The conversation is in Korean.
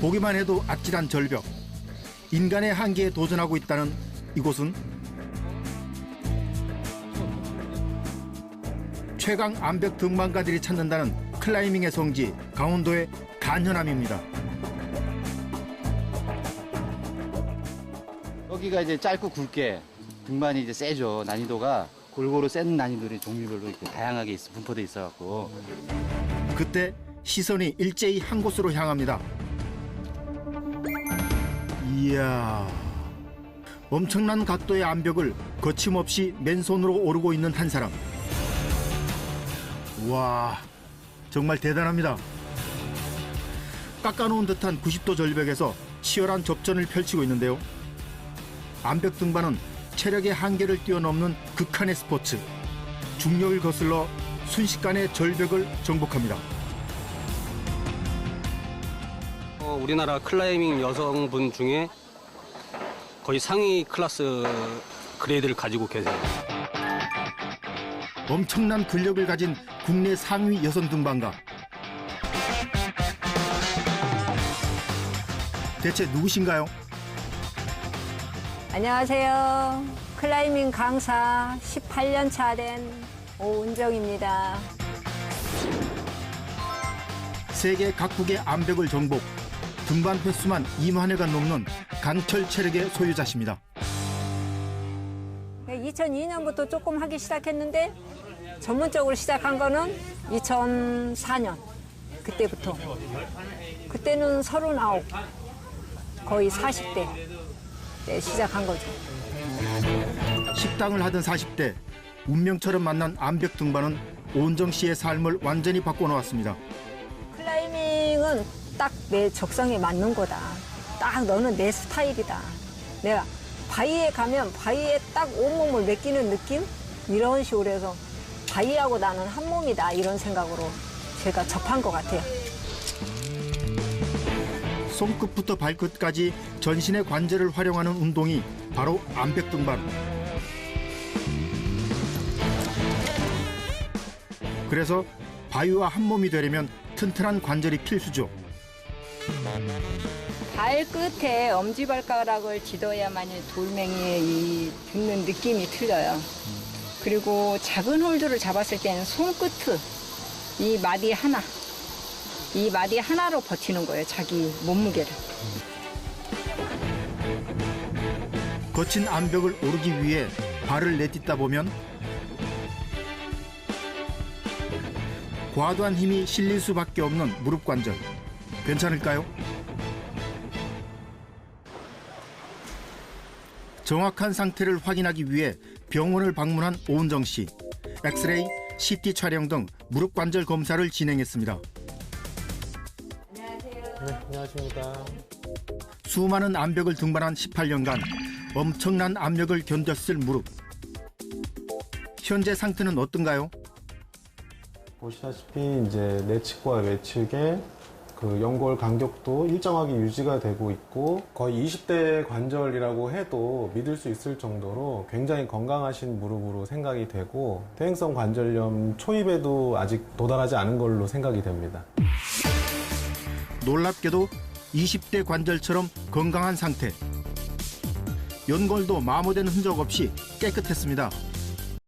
보기만 해도 아찔한 절벽. 인간의 한계에 도전하고 있다는 이곳은 최강 암벽 등반가들이 찾는다는 클라이밍의 성지 강원도의 간현암입니다. 여기가 이제 짧고 굵게 등반이 이제 세죠. 난이도가 골고루 센 난이도들이 종류별로 이렇게 다양하게 있어, 분포돼 있어갖고 그때 시선이 일제히 한 곳으로 향합니다. 이야. 엄청난 각도의 암벽을 거침없이 맨손으로 오르고 있는 한 사람. 와, 정말 대단합니다. 깎아놓은 듯한 90도 절벽에서 치열한 접전을 펼치고 있는데요. 암벽 등반은 체력의 한계를 뛰어넘는 극한의 스포츠. 중력을 거슬러 순식간에 절벽을 정복합니다. 우리나라 클라이밍 여성분 중에 거의 상위 클래스 그레이드를 가지고 계세요. 엄청난 근력을 가진 국내 상위 여성 등반가. 대체 누구신가요? 안녕하세요. 클라이밍 강사 18년 차 된 오은정입니다. 세계 각국의 암벽을 정복, 등반 횟수만 2만 회가 넘는 강철 체력의 소유자십니다. 2002년부터 조금 하기 시작했는데 전문적으로 시작한 거는 2004년 그때부터. 그때는 39, 거의 40대 때 시작한 거죠. 식당을 하던 40대, 운명처럼 만난 암벽 등반은 오은정 씨의 삶을 완전히 바꿔놓았습니다. 클라이밍은 딱 내 적성에 맞는 거다. 딱 너는 내 스타일이다. 내가 바위에 가면 바위에 딱 온몸을 맡기는 느낌? 이런 식으로 해서 바위하고 나는 한 몸이다. 이런 생각으로 제가 접한 것 같아요. 손끝부터 발끝까지 전신의 관절을 활용하는 운동이 바로 암벽 등반. 그래서 바위와 한 몸이 되려면 튼튼한 관절이 필수죠. 발 끝에 엄지발가락을 지도야만이 돌멩이에 이 닿는 느낌이 틀려요. 그리고 작은 홀드를 잡았을 때는 손끝, 이 마디 하나, 이 마디 하나로 버티는 거예요. 자기 몸무게를. 거친 암벽을 오르기 위해 발을 내딛다 보면 과도한 힘이 실릴 수밖에 없는 무릎 관절. 괜찮을까요? 정확한 상태를 확인하기 위해 병원을 방문한 오은정 씨. 엑스레이, CT 촬영 등 무릎 관절 검사를 진행했습니다. 네, 안녕하십니까. 수많은 암벽을 등반한 18년간 엄청난 압력을 견뎠을 무릎. 현재 상태는 어떤가요? 보시다시피 이제 내측과 외측의 그 연골 간격도 일정하게 유지가 되고 있고 거의 20대 관절이라고 해도 믿을 수 있을 정도로 굉장히 건강하신 무릎으로 생각이 되고 퇴행성 관절염 초입에도 아직 도달하지 않은 걸로 생각이 됩니다. 놀랍게도 20대 관절처럼 건강한 상태. 연골도 마모된 흔적 없이 깨끗했습니다.